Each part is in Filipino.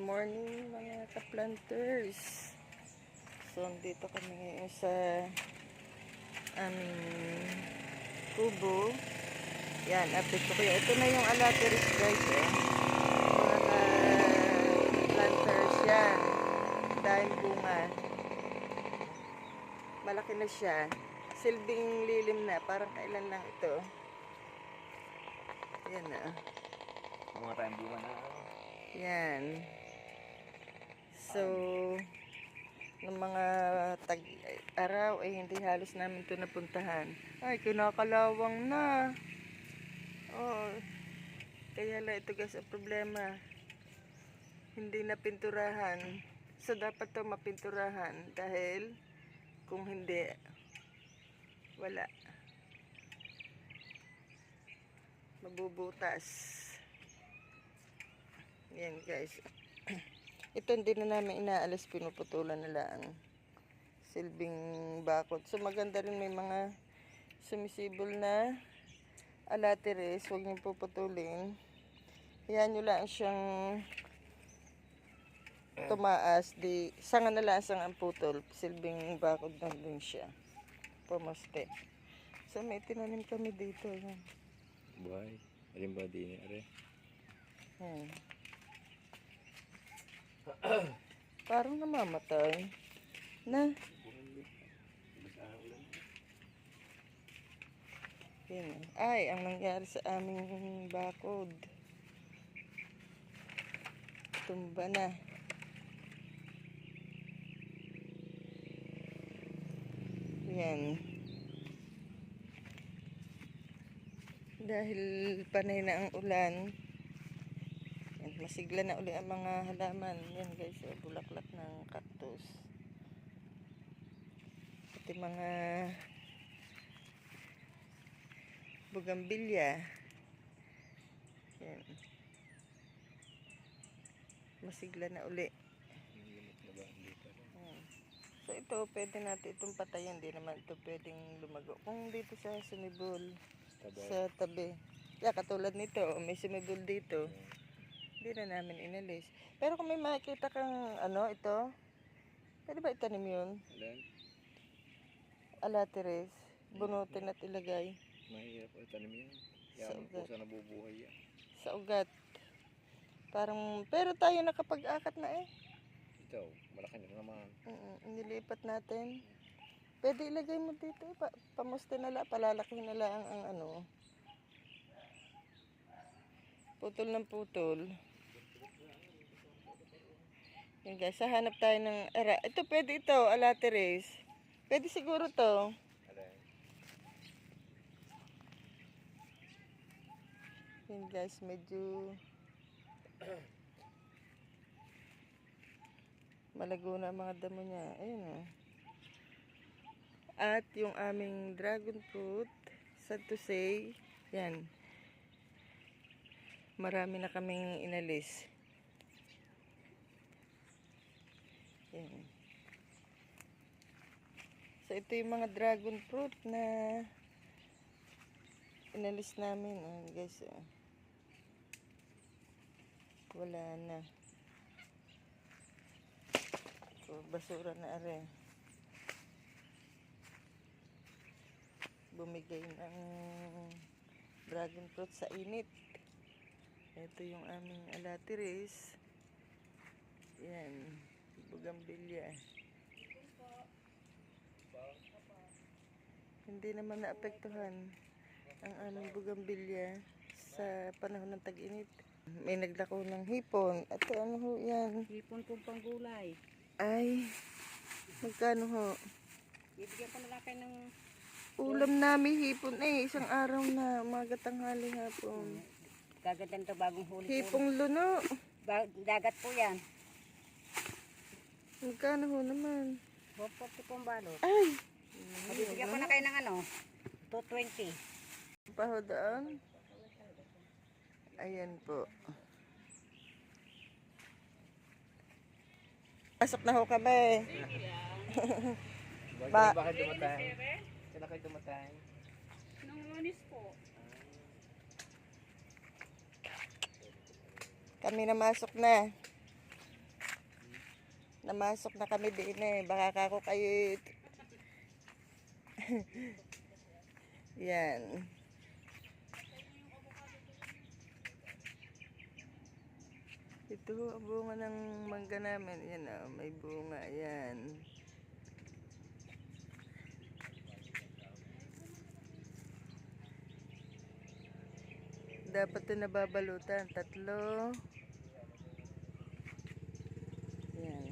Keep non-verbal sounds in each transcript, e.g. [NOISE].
morning mga ka-planters. So, dito kami ngayon sa aming kubo. Yan, update ko kayo. Ito na yung alateris guys eh. Mga planters yan. Dahil bunga. Malaki na siya. Silbing lilim na. Parang kailan lang ito. Yan na. Mga tayong bunga na. Yan. So, ng mga tag araw ay hindi halos namin ito napuntahan. Ay, kinakalawang na. Oh, kaya lang ito guys ang problema. Hindi na pinturahan. So, dapat to mapinturahan dahil kung hindi, wala. Mabubutas. Yan guys. [CLEARS THROAT] Ito hindi na namin inaalis, pinuputulan na lang. Silbing bakod. So maganda rin may mga sumisibol na alateres. Huwag niyong puputulin. Hayaan nyo lang siyang tumaas. Di, sanga na lang ang putol. Silbing bakod na din siya. Pumaste. So may tinanim kami dito. Yan. Buhay. Alin ba din are? Yan. Parang namamatay. Na. Ay, ang nangyari sa aming bakod. Tumba na. Yan. Dahil panay na ang ulan, masigla na uli ang mga halaman. Yan guys, oh, bulaklak ng cactus. Pati mga bugambilya. Yan. Masigla na uli. Yan. So ito, pwede natin itong patayin. Hindi naman ito pwedeng lumago. Kung dito sa sumibol, sa tabi. Yeah, katulad nito, oh, may sumibol dito. Hindi na namin inalis. Pero kung may makikita kang ano, ito, pwede ba itanim yun? Alin? Alateres, bunutin at ilagay Mahirap o tanim yan. Sa Yan po ugat. sa nabubuhay yan. sa ugat. Parang, pero tayo nakapag-akat na eh. Ito, malaki na naman. Mm, nilipat natin. Pwede ilagay mo dito, pa, pamuste na lang, palalaki na lang ang ano. Putol ng putol. Yan guys, hahanap tayo ng ara. Ito pwede ito, alateres. Pwede siguro to. Yan guys, medyo malago na mga damo niya. Ayun oh. At yung aming dragon fruit, sad to say, yan. Marami na kaming inalis. Yan. So ito yung mga dragon fruit na inalis namin. Oh, guys, oh. Wala na. So, basura na are. Bumigay ng dragon fruit sa init. Ito yung aming alatiris. Yan. Bugambilya. Hindi naman naapektuhan ang aming bugambilya sa panahon ng tag-init. May naglako ng hipon. At ano ho yan? Hipon kong panggulay. Ay, magkano ho? Bibigyan ko na lang kayo ng Ulam namin hipon eh. Isang araw na umaga tanghali hapon. gagandang to bagong huli po. Hipong luno. Ba- dagat po yan. Magkano ho naman? 440 pong balot. Ay! Bibigyan ko na kayo ng ano, 220. Pahodaan. Ayan po. Pasok na ho kami. Bakit, Ba- bakit dumatay? Saan kayo dumatay? Nung lunis po. Kami na masok na. Namasok na kami din eh. Baka kako kayo [LAUGHS] Yan. Ito ang bunga ng mangga namin. Yan ah, may bunga. Yan. Dapat na nababalutan. Tatlo. Yan.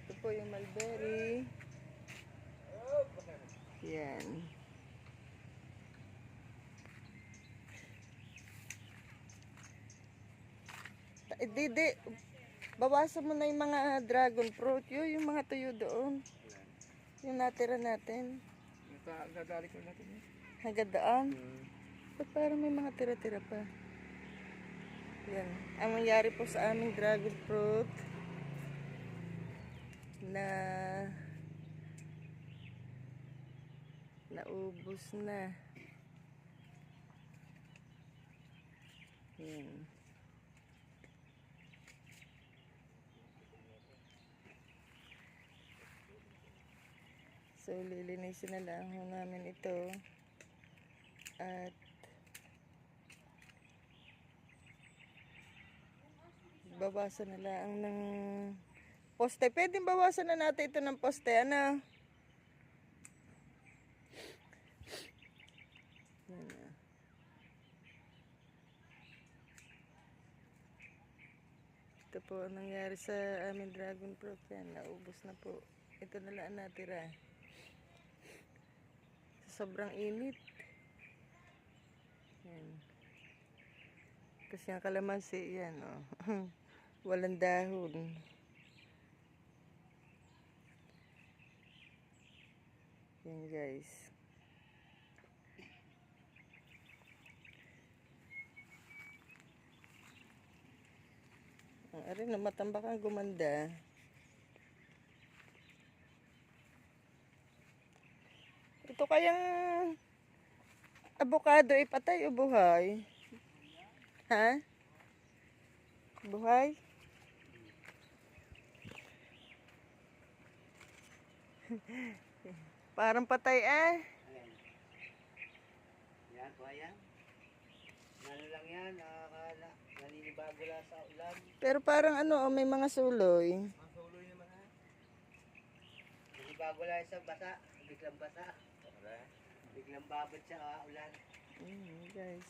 Ito po yung mulberry. Yan. Ta- eh, Di, di. Bawasan mo na yung mga dragon fruit. Yun, yung mga tuyo doon. Yung natira natin. Nadali ko natin yun. Hanggang doon. Ba't parang may mga tira-tira pa? Yan. Ang nangyari po sa aming dragon fruit na naubos na. Yan. So, lilinisin na lang namin ito. At bawasan na lang ng poste. Pwede bawasan na natin ito ng poste. Ano? Ito po ang nangyari sa aming dragon fruit. Yan, naubos na po. Ito na lang ang natira. Sobrang init. Yan. Kasi ang kalamansi, yan, oh. [LAUGHS] Walang dahon. Yan, guys. Arin na matambak ang gumanda. Ito kayang avocado ipatay o buhay? Ha? Buhay? [LAUGHS] Parang patay eh. Yan, po yan. Ano lang yan, nakakala, naninibago lang sa ulan. Pero parang ano, oh, may mga suloy. Ang suloy naman ha. Naninibago lang sa basa, biglang basa. Biglang babad sa ulan. Mm, guys.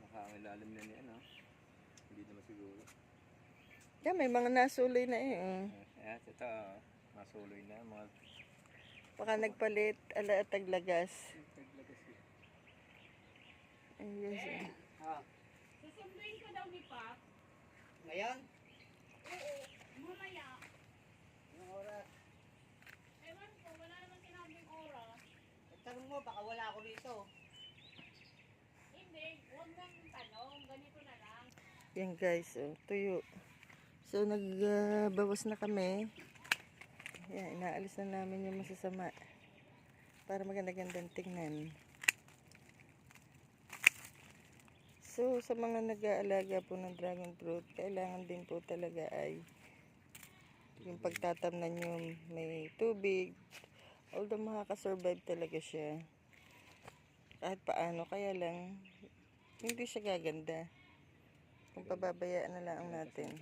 Nakangalalim na ni ano. Hindi naman siguro. Yan, may mga nasuloy na eh. Oh. Ayan, ito. Masuloy na. Mga Baka nagpalit, ala at taglagas. Ay, yes. eh. Ha, Susunduin ko daw ni Pap. ngayon, Oo, mamaya. yung oras. Ewan ko, wala naman sinabing oras. Tanong mo, baka wala ako rito. Hindi, huwag nang tanong. Ganito na lang. Yan guys, oh, tuyo. So nagbawas na kami. Yan, inaalis na namin yung masasama. Para maganda-gandang tingnan. So sa mga nag-aalaga po ng dragon fruit, kailangan din po talaga ay yung pagtatamnan yung may tubig. Although makakasurvive talaga siya. Kahit paano, kaya lang hindi siya gaganda kung pababayaan na lang natin.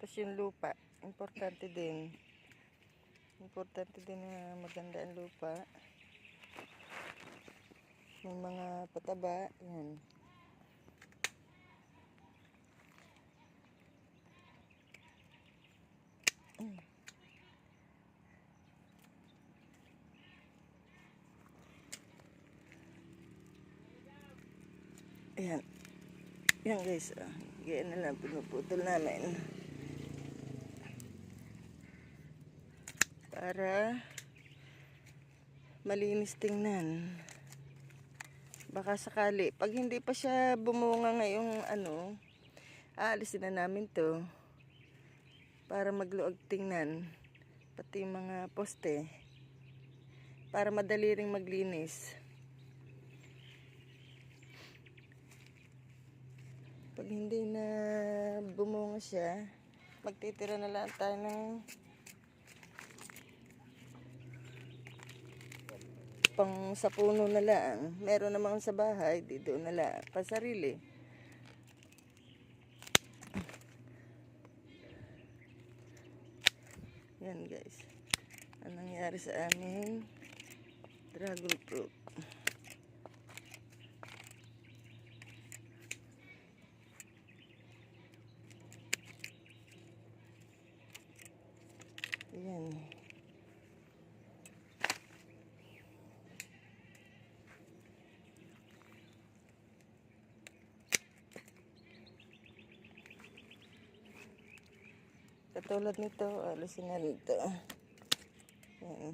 Tapos yung lupa, importante din. Importante din na maganda ang lupa. May mga pataba, yan. Mm. Ayan. Yan guys, ah. Ganyan na lang pinuputol namin. Para malinis tingnan. Baka sakali, pag hindi pa siya bumunga ngayong ano, aalisin na namin to. Para magluag tingnan. Pati mga poste. Para madali ring maglinis. Pag hindi na bumunga siya, magtitira na lang tayo ng pang sa puno na lang. Meron naman sa bahay, di doon na lang. Pasarili. Yan guys. Anong nangyari sa aming dragon fruit. Yan. Katulad nito, alisin na nito. Yan.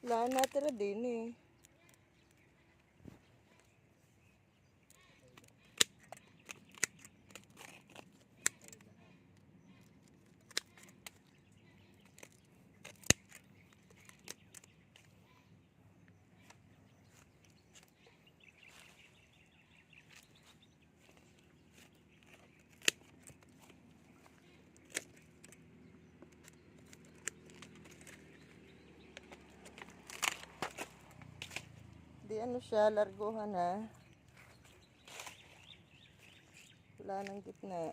Wala natira din eh. Di ano siya, larguhan ha. Wala nang gitna.